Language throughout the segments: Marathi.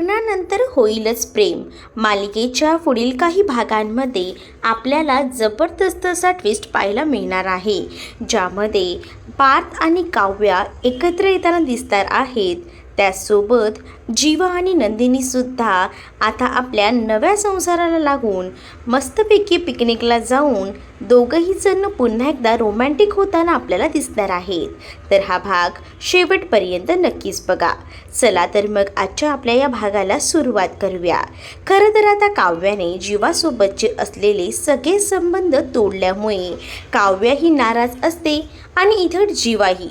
लग्नानंतर होईलच प्रेम. मालिकेच्या पुढील काही भागांमध्ये आपल्याला जबरदस्त असा ट्विस्ट पाहायला मिळणार आहे ज्यामध्ये पार्थ आणि काव्या एकत्र येताना दिसणार आहेत. त्याचसोबत जीवा आणि नंदिनीसुद्धा आता आपल्या नव्या संसाराला लागून मस्तपैकी पिकनिकला जाऊन दोघंही जण पुन्हा एकदा रोमॅन्टिक होताना आपल्याला दिसणार आहेत. तर हा भाग शेवटपर्यंत नक्कीच बघा. चला तर मग आजच्या आपल्या या भागाला सुरुवात करूया. खरं तर आता काव्याने जीवासोबतचे असलेले सगळे संबंध तोडल्यामुळे काव्या ही नाराज असते आणि इथं जीवाही.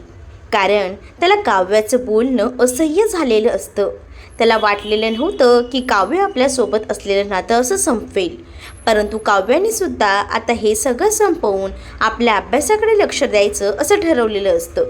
कारण त्याला काव्याचं बोलणं असह्य झालेलं असतं. त्याला वाटलेलं नव्हतं की काव्य आपल्यासोबत असलेलं नातं असं संपवेल परंतु काव्याने सुद्धा आता हे सगळं संपवून आपल्या अभ्यासाकडे लक्ष द्यायचं असं ठरवलेलं असतं.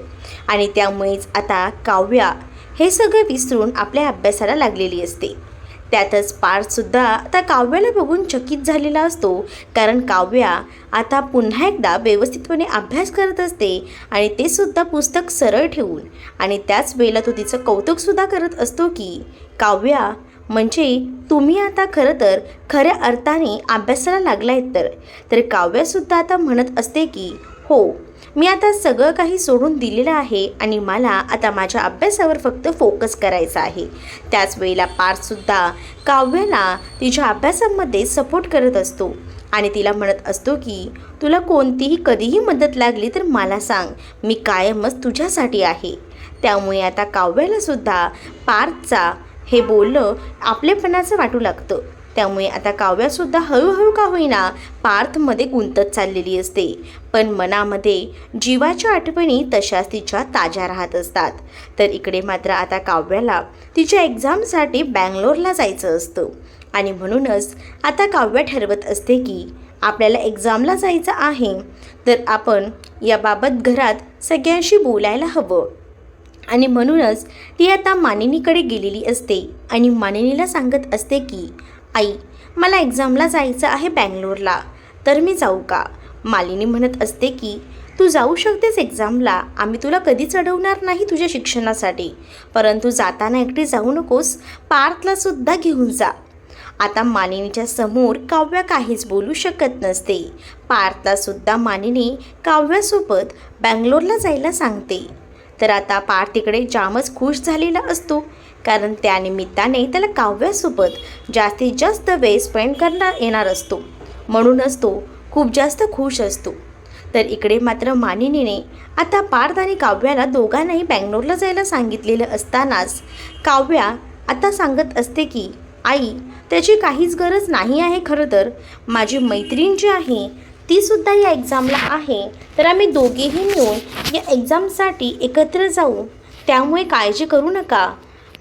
आणि त्यामुळेच आता काव्या हे सगळं विसरून आपल्या अभ्यासाला लागलेली असते. त्यातच पार्थसुद्धा आता काव्याला बघून चकित झालेला असतो. कारण काव्या आता पुन्हा एकदा व्यवस्थितपणे अभ्यास करत असते आणि ते सुद्धा पुस्तक सरळ ठेवून आणि त्याच वेळेला तो तिचं कौतुकसुद्धा करत असतो की काव्या म्हणजे तुम्ही आता खरं तर खऱ्या अर्थाने अभ्यासाला लागलायत तर. तर काव्यासुद्धा आता म्हणत असते की हो मी आता सगळं काही सोडून दिलेलं आहे आणि मला आता माझ्या अभ्यासावर फक्त फोकस करायचा आहे. त्याच वेळेला पारसुद्धा काव्याला तिच्या अभ्यासामध्ये सपोर्ट करत असतो. आणि तिला म्हणत असतो की तुला कोणतीही कधीही मदत लागली तर मला सांग मी कायमच तुझ्यासाठी आहे. त्यामुळे आता काव्यालासुद्धा पार्थचा हे बोलणं आपलेपणाचं वाटू लागतं. त्यामुळे आता काव्यासुद्धा हळूहळू का होईना पार्थमध्ये गुंतत चाललेली असते. पण मनामध्ये जीवाच्या आठवणी तशाच तिच्या ताज्या राहत असतात. तर इकडे मात्र आता काव्याला तिच्या एक्झामसाठी बँगलोरला जायचं असतं. आणि म्हणूनच आता काव्य ठरवत असते की आपल्याला एक्झामला जायचं आहे तर आपण याबाबत घरात सगळ्यांशी बोलायला हवं. आणि म्हणूनच ती आता मानिनीकडे गेलेली असते. आणि मानिनीला सांगत असते की आई मला एक्झामला जायचं आहे बँगलोरला. तर मी जाऊ का? मालिनी म्हणत असते की तू जाऊ शकतेस एक्झामला आम्ही तुला कधी चढवणार नाही तुझ्या शिक्षणासाठी. परंतु जाताना एकटी जाऊ नकोस. पार्थलासुद्धा घेऊन जा. आता मानिनीच्या समोर काव्या काहीच बोलू शकत नसते. पार्थलासुद्धा मानिनी काव्यासोबत बँगलोरला जायला सांगते. तर आता पार्थ तिकडे जामच खुश झालेला असतो. कारण त्यानिमित्ताने त्याला काव्यासोबत जास्तीत जास्त वेळ स्पेंड करणार येणार असतो. म्हणूनच तो खूप जास्त खुश असतो. तर इकडे मात्र मानिनीने आता पार्थ आणि काव्याला दोघांनाही बँगलोरला जायला सांगितलेलं असतानाच काव्या आता सांगत असते की आई त्याची काहीच गरज नाही आहे खरं तर. माझी मैत्रीण जी आहे ती सुद्धा या एक्झामला आहे. तर आम्ही दोघेही मिळून या एक्झामसाठी एकत्र जाऊ. त्यामुळे काळजी करू नका.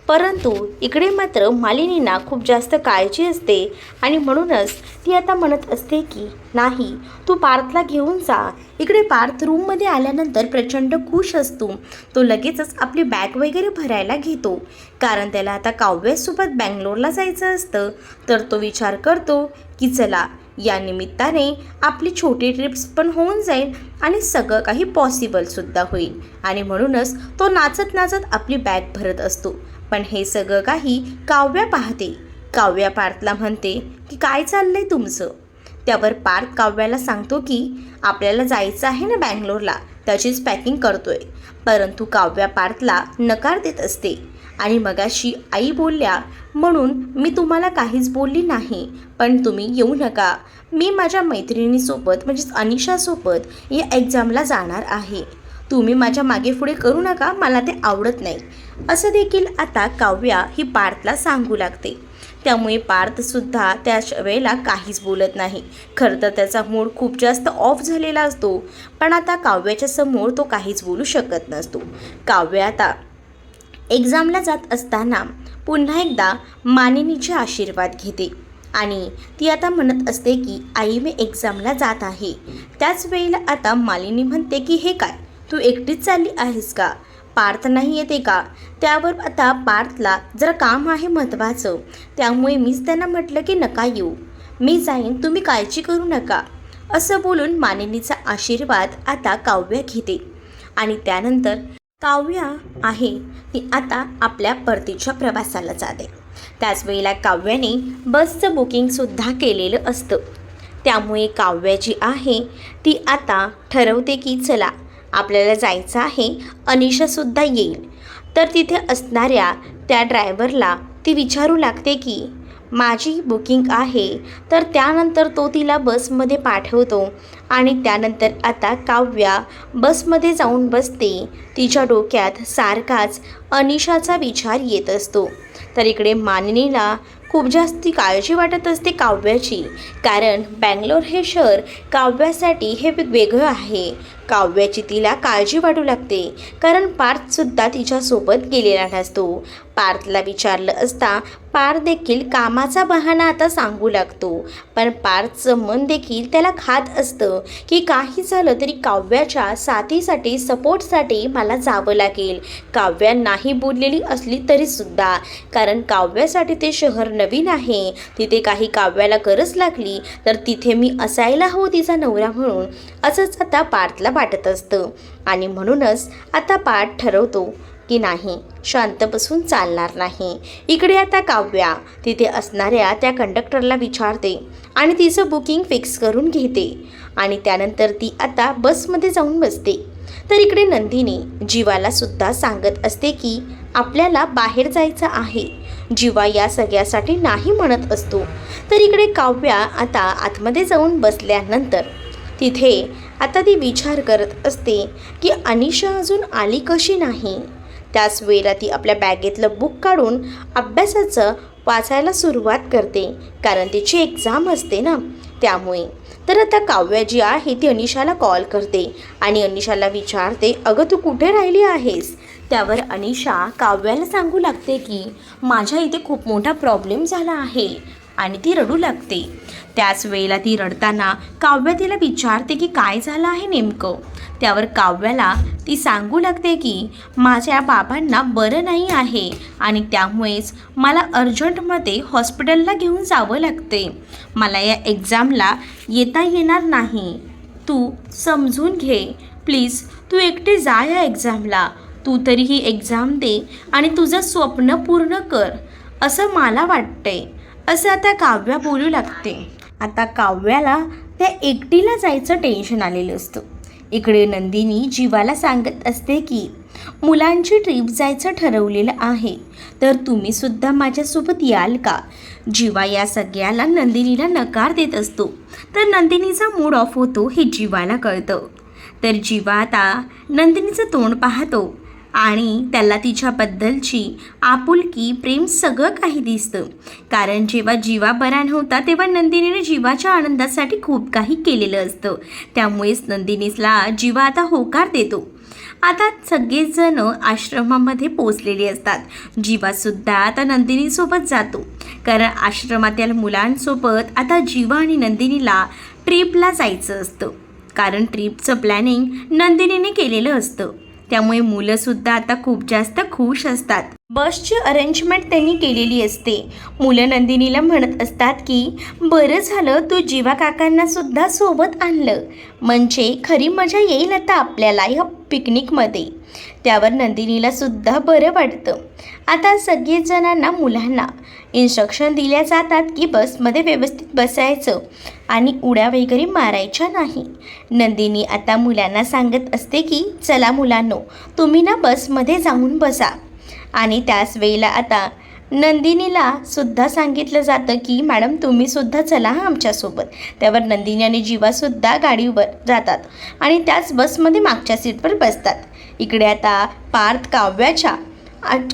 परंतु इकडे मात्र मालिनींना खूप जास्त काळजी असते आणि म्हणूनच ती आता म्हणत असते की नाही तू पार्थला घेऊन जा. इकडे पार्थ रूममध्ये आल्यानंतर प्रचंड खुश असतो. तो लगेचच आपली बॅग वगैरे भरायला घेतो. कारण त्याला आता काव्यासोबत बँगलोरला जायचं असतं. तर तो विचार करतो की चला या निमित्ताने आपली छोटी ट्रिप्स पण होऊन जाईल आणि सगळं काही पॉसिबलसुद्धा होईल. आणि म्हणूनच तो नाचत नाचत आपली बॅग भरत असतो. पण हे सगळं काही काव्या पाहते. काव्या पार्थला म्हणते की काय चाललंय तुमचं? त्यावर पार्थ काव्याला सांगतो की आपल्याला जायचं आहे ना बँगलोरला त्याचीच पॅकिंग करतोय. परंतु काव्या पार्थला नकार देत असते. आणि मगाशी आई बोलल्या म्हणून मी तुम्हाला काहीच बोलली नाही पण तुम्ही येऊ नका. मी माझ्या मैत्रिणीसोबत म्हणजेच अनिशासोबत या एक्झामला जाणार आहे. तुम्ही माझ्या मागे पुढे करू नका मला ते आवडत नाही. असं देखील आता काव्या ही पार्थला सांगू लागते. त्यामुळे पार्थसुद्धा त्या वेळेला काहीच बोलत नाही. खरं तर त्याचा मूड खूप जास्त ऑफ झालेला असतो पण आता काव्याच्या समोर तो काहीच बोलू शकत नसतो. काव्य आता एक्झामला जात असताना पुन्हा एकदा मानिनीचे आशीर्वाद घेते आणि ती आता म्हणत असते की आई मी एक्झामला जात आहे. त्याच वेळेला आता मालिनी म्हणते की हे काय? तू एकटीच चालली आहेस का? पार्थ नाही येते का? त्यावर आता पार्थला जरा काम आहे महत्त्वाचं. त्यामुळे मीच त्यांना म्हटलं की नका येऊ. मी जाईन तुम्ही काळजी करू नका. असं बोलून मानिनीचा आशीर्वाद आता काव्य घेते. आणि त्यानंतर काव्या आहे ती आता आपल्या परतीच्या प्रवासाला जाते. त्याच वेळेला काव्याने बसचं बुकिंगसुद्धा केलेलं असतं. त्यामुळे काव्या जी आहे ती आता ठरवते की चला आपल्याला जायचं आहे अनिशासुद्धा येईल. तर तिथे असणाऱ्या त्या ड्रायव्हरला ती विचारू लागते की माझी बुकिंग आहे. तर त्यानंतर तो तिला बसमध्ये पाठवतो आणि त्यानंतर आता काव्या बसमध्ये जाऊन बसते. तिच्या डोक्यात सारखाच अनिशाचा विचार येत असतो. तर इकडे मानिनीला खूप जास्ती काळजी वाटत असते काव्याची कारण बँगलोर हे शहर काव्यासाठी हे वेगळं आहे. काव्याची तिला काळजी वाटू लागते. कारण पार्थसुद्धा तिच्यासोबत गेलेला नसतो. पार्थला विचारलं असता पार्थ देखील कामाचा बहाणा आता सांगू लागतो. पण पार्थचं मन देखील त्याला खात असतं की काही झालं तरी काव्याच्या साथीसाठी सपोर्टसाठी मला जावं लागेल. काव्या नाही बोललेली असली तरीसुद्धा कारण काव्यासाठी ते शहर नवीन आहे. तिथे काही काव्याला गरज लागली तर तिथे मी असायला हवं तिचा नवरा म्हणून. असंच आता पार्थला वाटत असतं. आणि म्हणूनच आता पार्थ ठरवतो. की नाही. शांत बसून चालणार नाही. इकडे आता काव्या. तिथे असणाऱ्या त्या कंडक्टरला विचारते आणि तिचं बुकिंग फिक्स करून घेते. आणि त्यानंतर ती आता बसमध्ये जाऊन बसते. तर इकडे नंदिनी जीवाला सुद्धा सांगत असते की आपल्याला बाहेर जायचं आहे. जीवा या सगळ्यासाठी नाही म्हणत असतो. तर इकडे काव्या आता आतमध्ये जाऊन बसल्यानंतर तिथे आता ती विचार करत असते की अनिशा अजून आली कशी नाही? त्याच वेळेला ती आपल्या बॅगेतलं बुक काढून अभ्यासाचं वाचायला सुरुवात करते कारण तिची एक्झाम असते ना त्यामुळे. तर आता काव्या जी आहे ती अनिशाला कॉल करते आणि अनिशाला विचारते अगं तू कुठे राहिली आहेस? त्यावर अनिशा काव्याला सांगू लागते की माझ्या इथे खूप मोठा प्रॉब्लेम झाला आहे. आणि ती रडू लागते. त्याच वेळेला ती रडताना काव्या तिला विचारते की काय झालं आहे नेमकं? त्यावर काव्याला ती सांगू लागते की माझ्या बाबांना बरं नाही आहे आणि त्यामुळेच मला अर्जंटमध्ये हॉस्पिटलला घेऊन जावं लागते. मला या एक्झामला येता येणार नाही. तू समजून घे. प्लीज तू एकटे जा या एक्झामला. तू तरी ही एक्झाम दे आणि तुझं स्वप्न पूर्ण कर. असं मला वाटतंय असं आता काव्या बोलू लागते. आता काव्याला त्या एकटीला जायचं टेन्शन आलेलं असतं. इकडे नंदिनी जीवाला सांगत असते की मुलांची ट्रीप जायचं ठरवलेलं आहे तर तुम्ही सुद्धा माझ्यासोबत याल का? जीवा या सगळ्याला नंदिनीला नकार देत असतो. तर नंदिनीचा मूड ऑफ होतो हे जीवाला कळतं. तर जीवा आता नंदिनीचं तोंड पाहतो. आणि त्याला तिच्याबद्दलची आपुलकी प्रेम सगळं काही दिसतं. कारण जेव्हा जीवा बरा होता तेव्हा नंदिनीने जीवाच्या आनंदासाठी खूप काही केलेलं असतं. त्यामुळेच नंदिनीसला जीवा आता होकार देतो. आता सगळेजण आश्रमामध्ये पोचलेले असतात. जीवासुद्धा आता नंदिनीसोबत जातो. कारण आश्रमातील मुलांसोबत आता जीवा आणि नंदिनीला ट्रिपला जायचं असतं. कारण ट्रिपचं प्लॅनिंग नंदिनीने केलेलं असतं. त्यामुळे मुलंसुद्धा आता खूप जास्त खुश असतात. बसची अरेंजमेंट त्यांनी केलेली असते. मुलं नंदिनीला म्हणत असतात की बरं झालं तू जीवा काकांना सुद्धा सोबत आणलं. म्हणजे खरी मजा येईल आता आपल्याला. या पिकनिकमध्ये. त्यावर नंदिनीला सुद्धा बरं वाटतं. आता सगळेजणांना मुलांना इन्स्ट्रक्शन दिल्या जातात की बसमध्ये व्यवस्थित बसायचं आणि उड्या वगैरे मारायच्या नाही. नंदिनी आता मुलांना सांगत असते की चला मुलांनो तुम्ही ना बसमध्ये जाऊन बसा. आणि त्याच वेळेला आता नंदिनीला सुद्धा सांगितलं जातं की मॅडम तुम्ही सुद्धा चला हा आमच्यासोबत. त्यावर नंदिनी आणि जीवासुद्धा गाडीवर जातात आणि त्याच बसमध्ये मागच्या सीटवर बसतात. इकडे आता पार्थ काव्याच्या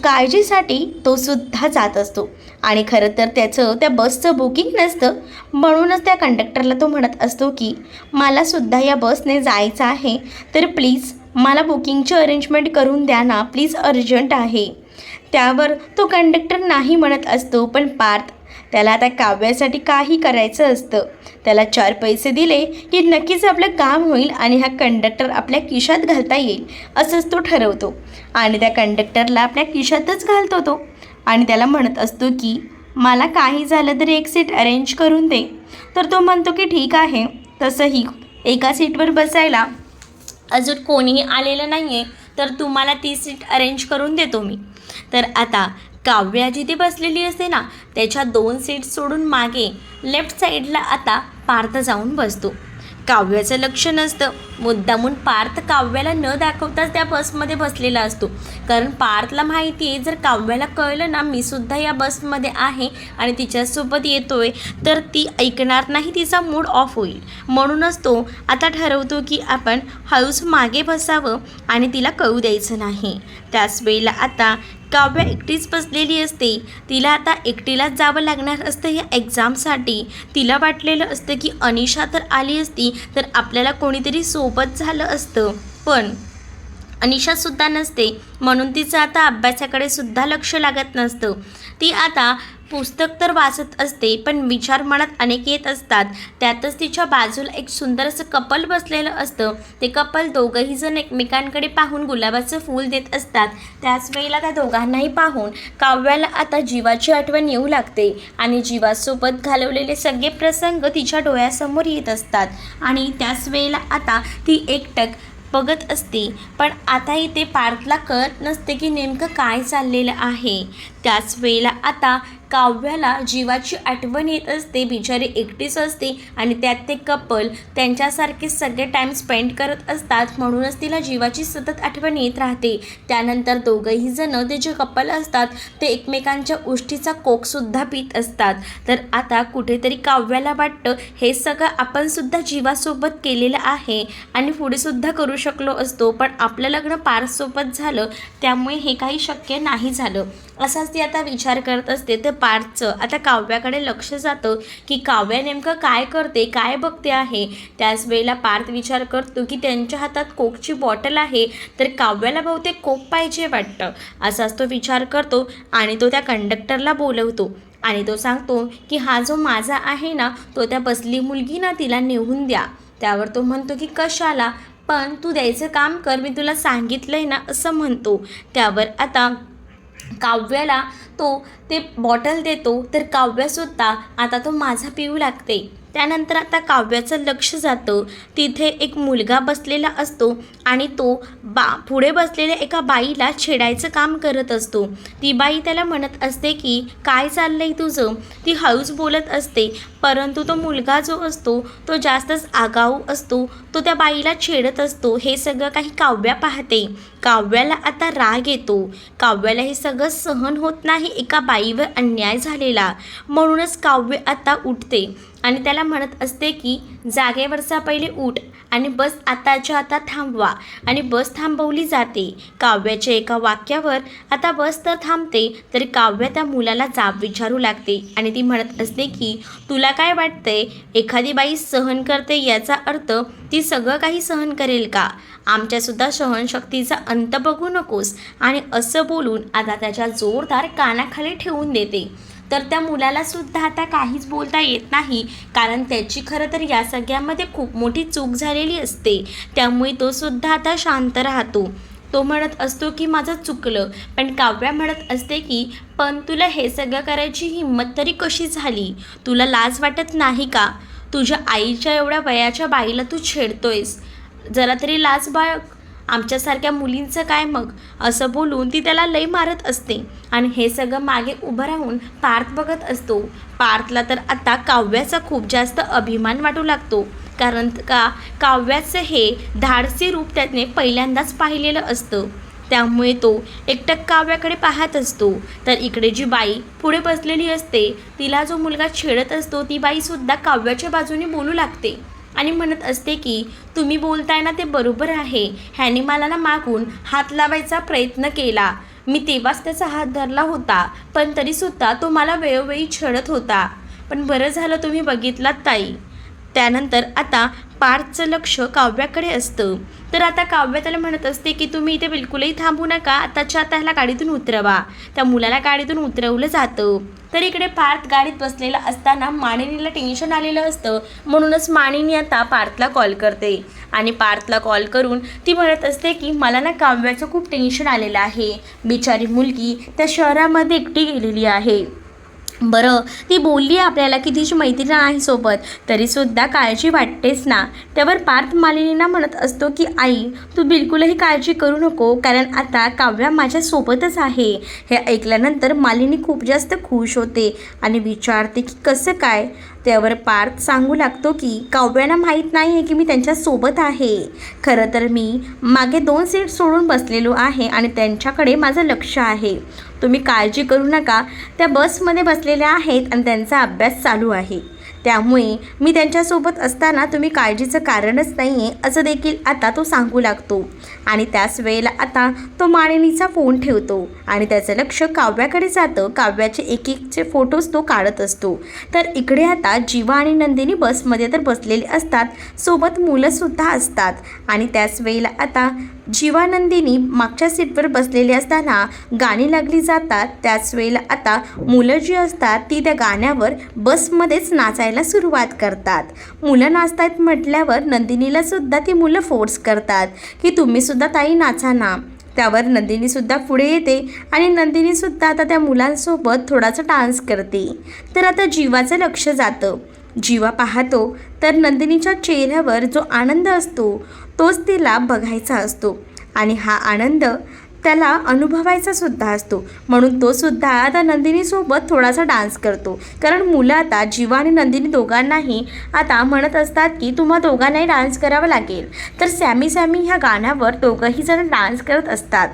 काळजीसाठी तो सुद्धा जात असतो. आणि खरं तर त्याचं त्या बसचं बुकिंग नसतं. म्हणूनच त्या कंडक्टरला तो म्हणत असतो की मला सुद्धा या बसने जायचं आहे. तर प्लीज मला बुकिंगची अरेंजमेंट करून द्या ना. प्लीज अर्जंट आहे. त्यावर तो कंडक्टर नाही म्हणत असतो पण पार्थ त्याला आता काव्यासाठी काही करायचं असतं. त्याला चार पैसे दिले की नक्कीच आपलं काम होईल आणि हा कंडक्टर आपल्या खिशात घालता येईल असंच तो ठरवतो. आणि त्या कंडक्टरला आपल्या किशातच घालतो तो. आणि त्याला म्हणत असतो की मला काही झालं तरी एक सीट अरेंज करून दे. तर तो म्हणतो की ठीक आहे. तसंही एका सीटवर बसायला अजून कोणीही आलेलं नाही आहे तर तुम्हाला ती सीट अरेंज करून देतो मी. तर आता काव्या जिथे बसलेली असते ना त्याच्या दोन सीट सोडून मागे लेफ्ट साईडला आता पार्थ जाऊन बसतो. काव्याचं लक्ष नसतं. मुद्दामून पार्थ काव्याला न दाखवताच त्या बसमध्ये बसलेला असतो. कारण पार्थला माहिती आहे जर काव्याला कळलं ना मी सुद्धा या बसमध्ये आहे आणि तिच्यासोबत येतोय तर ती ऐकणार नाही तिचा मूड ऑफ होईल. म्हणूनच तो आता ठरवतो की आपण हळूच मागे बसावं आणि तिला कळू द्यायचं नाही. त्याच वेळेला आता काव्या एकटीच बसलेली असते. तिला आता एकटीलाच जावं लागणार असतं या एक्झामसाठी. तिला वाटलेलं असतं की अनिशा तर आली असती तर आपल्याला कोणीतरी सोबत झालं असतं. पण अनिशासुद्धा नसते. म्हणून तिचं आता अभ्यासाकडे सुद्धा लक्ष लागत नसतं. ती आता पुस्तक तर वाचत असते पण विचार मनात अनेक येत असतात. त्यातच तिच्या बाजूला एक सुंदर असं कपल बसलेलं असतं. ते कपल दोघंही जण एकमेकांकडे पाहून गुलाबाचं फूल देत असतात. त्याच वेळेला त्या दोघांनाही पाहून काव्याला आता जीवाची आठवण येऊ लागते आणि जीवासोबत घालवलेले सगळे प्रसंग तिच्या डोळ्यासमोर येत असतात. आणि त्याच वेळेला आता ती एकटक बघत असते. पण आता इथे पार्थला कळत नसते की नेमकं काय चाललेलं आहे. त्याच वेळेला आता काव्याला जीवाची आठवण येत असते बिचारी एकटीच असते आणि त्यात ते कपल त्यांच्यासारखे सगळे टाईम स्पेंड करत असतात म्हणूनच तिला जीवाची सतत आठवण येत राहते. त्यानंतर दोघंही जण ते जे कपल असतात ते एकमेकांच्या उष्टीचा कोकसुद्धा पित असतात. तर आता कुठेतरी काव्याला वाटतं हे सगळं आपणसुद्धा जीवासोबत केलेलं आहे आणि पुढे सुद्धा करू शकलो असतो पण आपलं लग्न पारसोबत झालं त्यामुळे हे काही शक्य नाही झालं. असाच ती आता विचार करत असते तर पार्थचं आता काव्याकडे लक्ष जातं की काव्या नेमकं काय करते काय बघते आहे. त्याच वेळेला पार्थ विचार करतो की त्यांच्या हातात कोकची बॉटल आहे तर काव्याला बहुतेक कोक पाहिजे वाटतं. असाच तो विचार करतो आणि तो त्या कंडक्टरला बोलवतो. आणि तो सांगतो की हा जो माझा आहे ना तो त्या बसली मुलगी ना तिला नेऊन द्या. त्यावर तो म्हणतो की कशाला? पण तू द्यायचं काम कर मी तुला सांगितलं आहे ना असं म्हणतो. त्यावर आता काव्याला तो ते बॉटल देतो तर काव्यसुद्धा आता तो माझा पिऊ लागते. त्यानंतर आता काव्याचं लक्ष जातं. तिथे एक मुलगा बसलेला असतो आणि तो बा पुढे बसलेल्या एका बाईला छेडायचं काम करत असतो. ती बाई त्याला म्हणत असते की काय चाललंय तुझं? ती हळूच बोलत असते. परंतु तो मुलगा जो असतो तो जास्तच आगाऊ असतो. तो त्या बाईला छेडत असतो. हे सगळं काही काव्या पाहते. काव्याला आता राग येतो. काव्याला हे सगळं सहन होत नाही. एका बाईवर अन्याय झालेला. म्हणूनच काव्य आता उठते. आणि त्याला म्हणत असते की जागेवरचा पहिले उठ आणि बस आताच्या आता थांबवा आणि बस थांबवली जाते. काव्याच्या एका वाक्यावर आता बस तर थांबते तरी काव्य त्या मुलाला जाब विचारू लागते. आणि ती म्हणत असते की तुला काय वाटतंय? एखादी बाई सहन करते याचा अर्थ ती सगळं काही सहन करेल का? आमच्यासुद्धा सहनशक्तीचा अंत बघू नकोस. आणि असं बोलून आता त्याच्या जोरदार कानाखाली ठेवून देते. तर त्या मुलाला सुद्धा आता काहीच बोलता येत नाही. कारण त्याची खरं तर या सगळ्यामध्ये खूप मोठी चूक झालेली असते. त्यामुळे तो सुद्धा आता शांत राहतो. तो म्हणत असतो की माझं चुकलं. पण काव्या म्हणत असते की पण तुला हे सगळं करायची हिंमत तरी कशी झाली? तुला लाज वाटत नाही का? तुझ्या आईच्या एवढ्या वयाच्या बाईला तू छेडतोयस. जरा तरी लाज बाळग. आमच्यासारख्या मुलींचं काय मग? असं बोलून ती त्याला लई मारत असते. आणि हे सगळं मागे उभं राहून पार्थ बघत असतो. पार्थला तर आता काव्याचा खूप जास्त अभिमान वाटू लागतो. कारण का काव्याचं हे धाडसी रूप त्याने पहिल्यांदाच पाहिलेलं असतं. त्यामुळे तो एकटक काव्याकडे पाहत असतो. तर इकडे जी बाई पुढे बसलेली असते तिला जो मुलगा छेडत असतो ती बाईसुद्धा काव्याच्या बाजूने बोलू लागते. आणि म्हणत असते की तुम्ही बोलताय ना ते बरोबर आहे. ह्याने मला ना मागून हात लावायचा प्रयत्न केला. मी तेव्हाच त्याचा हात धरला होता पण तरीसुद्धा तो मला वेळोवेळी छळत होता. पण बरं झालं तुम्ही बघितलात ताई. त्यानंतर आता पार्थचं लक्ष काव्याकडे असतं. तर आता काव्य त्याला म्हणत असते की तुम्ही इथे बिलकुलही थांबू नका. आताच्या आता ह्याला गाडीतून उतरवा. त्या मुलाला गाडीतून उतरवलं जातं. तर इकडे पार्थ गाडीत बसलेला असताना मानिनीला टेन्शन आलेलं असतं. म्हणूनच मानिनी आता पार्थला कॉल करते. आणि पार्थला कॉल करून ती म्हणत असते की मला ना काव्याचं खूप टेन्शन आलेलं आहे. बिचारी मुलगी त्या शहरामध्ये एकटी गेलेली आहे. बरं ती बोलली आपल्याला की तिची मैत्रीण आहे सोबत तरीसुद्धा काळजी वाटतेच ना? त्यावर पार्थ मालिनीना म्हणत असतो की आई तू बिलकुलही काळजी करू नको कारण आता काव्या माझ्यासोबतच आहे. हे ऐकल्यानंतर मालिनी खूप जास्त खुश होते आणि विचारते की कसं काय? त्यावर पार्थ सांगू लागतो की काव्यांना माहीत नाही आहे की मी त्यांच्यासोबत आहे. खरं तर मी मागे दोन सीट सोडून बसलेलो आहे आणि त्यांच्याकडे माझं लक्ष आहे. तुम्ही काळजी करू नका. त्या बसमध्ये बसलेल्या आहेत आणि त्यांचा अभ्यास चालू आहे. त्यामुळे मी त्यांच्यासोबत असताना तुम्ही काळजीचं कारणच नाही आहे असं देखील आता तो सांगू लागतो. आणि त्याच वेळेला आता तो माळिनीचा फोन ठेवतो आणि त्याचं लक्ष काव्याकडे जातं. काव्याचे एक एकचे फोटोज तो काढत असतो. तर इकडे आता जीवा आणि नंदिनी बसमध्ये तर बसलेले असतात. सोबत मुलंसुद्धा असतात. आणि त्याच वेळेला आता जीवानंदिनी मागच्या सीटवर बसलेली असताना गाणी लागली जातात. त्याच वेळेला आता मुलं जी असतात ती त्या गाण्यावर बसमध्येच नाचायला सुरुवात करतात. मुलं नाचतात म्हटल्यावर नंदिनीला सुद्धा ती मुलं फोर्स करतात की तुम्ही सुद्धा ताई नाचा ना. त्यावर नंदिनीसुद्धा पुढे येते आणि नंदिनीसुद्धा आता त्या मुलांसोबत थोडासा डान्स करते. तर आता जीवाचं लक्ष जातं. जीवा पाहतो तर नंदिनीच्या चेहऱ्यावर जो आनंद असतो तोच तिला बघायचा असतो. आणि हा आनंद त्याला अनुभवायचा सुद्धा असतो. म्हणून तो सुद्धा आता नंदिनीसोबत थोडासा डान्स करतो. कारण मुलं आता जीवा आणि नंदिनी दोघांनाही आता म्हणत असतात की तुम्हा दोघांनाही डान्स करावा लागेल. तर सॅमी सॅमी ह्या गाण्यावर दोघंही जण डान्स करत असतात.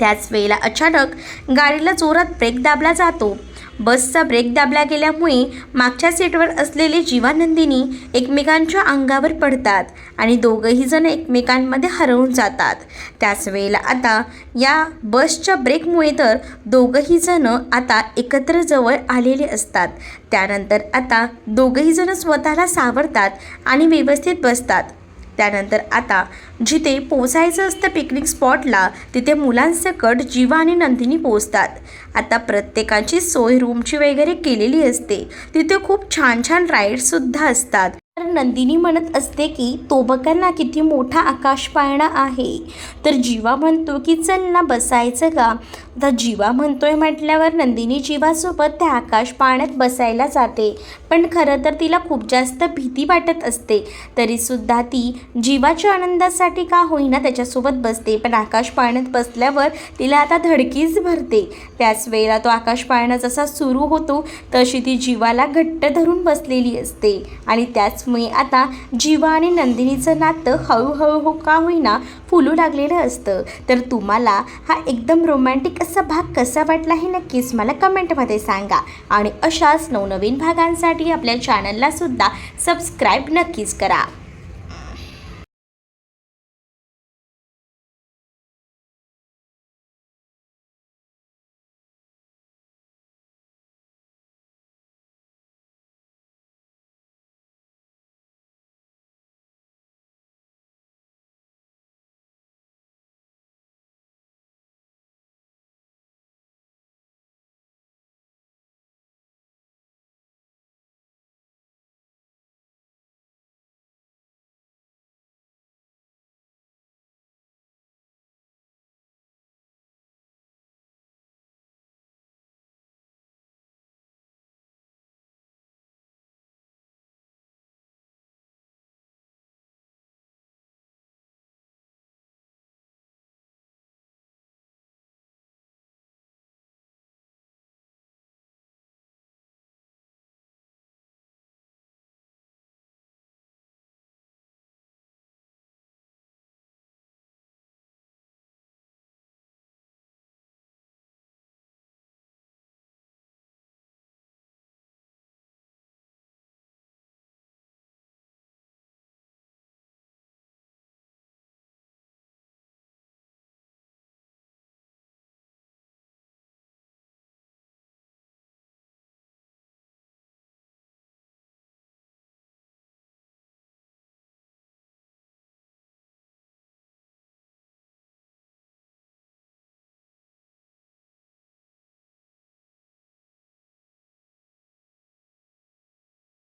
त्याच वेळेला अचानक गाडीला जोरात ब्रेक दाबला जातो. बसचा ब्रेक दाबला गेल्यामुळे मागच्या सीटवर असलेले जीवानंदिनी एकमेकांच्या अंगावर पडतात आणि दोघंही जण एकमेकांमध्ये हरवून जातात. त्याच वेळेला आता या बसच्या ब्रेकमुळे तर दोघंही जण आता एकत्र जवळ आलेले असतात. त्यानंतर आता दोघंही जण स्वतःला सावरतात आणि व्यवस्थित बसतात. त्यानंतर आता जिथे पोचायचं असतं पिकनिक स्पॉटला तिथे मुलांसकट जीवा आणि नंदिनी पोचतात आता प्रत्येकाची सोय रूमची वगैरे केलेली असते. तिथे खूप छान छान राईड्ससुद्धा असतात. तर नंदिनी म्हणत असते की तो किती मोठा आकाश पाळणा आहे. तर जीवा म्हणतो की चल ना बसायचं का आता जीवा म्हणतोय म्हटल्यावर नंदिनी जीवासोबत त्या आकाश पाळण्यात बसायला जाते. पण खरं तर तिला खूप जास्त भीती वाटत असते. तरीसुद्धा ती जीवाच्या आनंदासाठी का होईना त्याच्यासोबत बसते. पण आकाश पाळण्यात बसल्यावर तिला आता धडकीच भरते. त्याच वेळेला तो आकाश पाळणा जसा सुरू होतो तशी ती जीवाला घट्ट धरून बसलेली असते. आणि त्याचमुळे आता जीवा आणि नंदिनीचं नातं हळूहळू हो का होईना फुलू लागलेलं असतं. तर तुम्हाला हा एकदम रोमॅन्टिक असा भाग कसा वाटला हे नक्कीच मला कमेंटमध्ये सांगा. आणि अशाच नवनवीन भागांसाठी आपल्या चॅनलला सुद्धा सबस्क्राईब नक्कीच करा.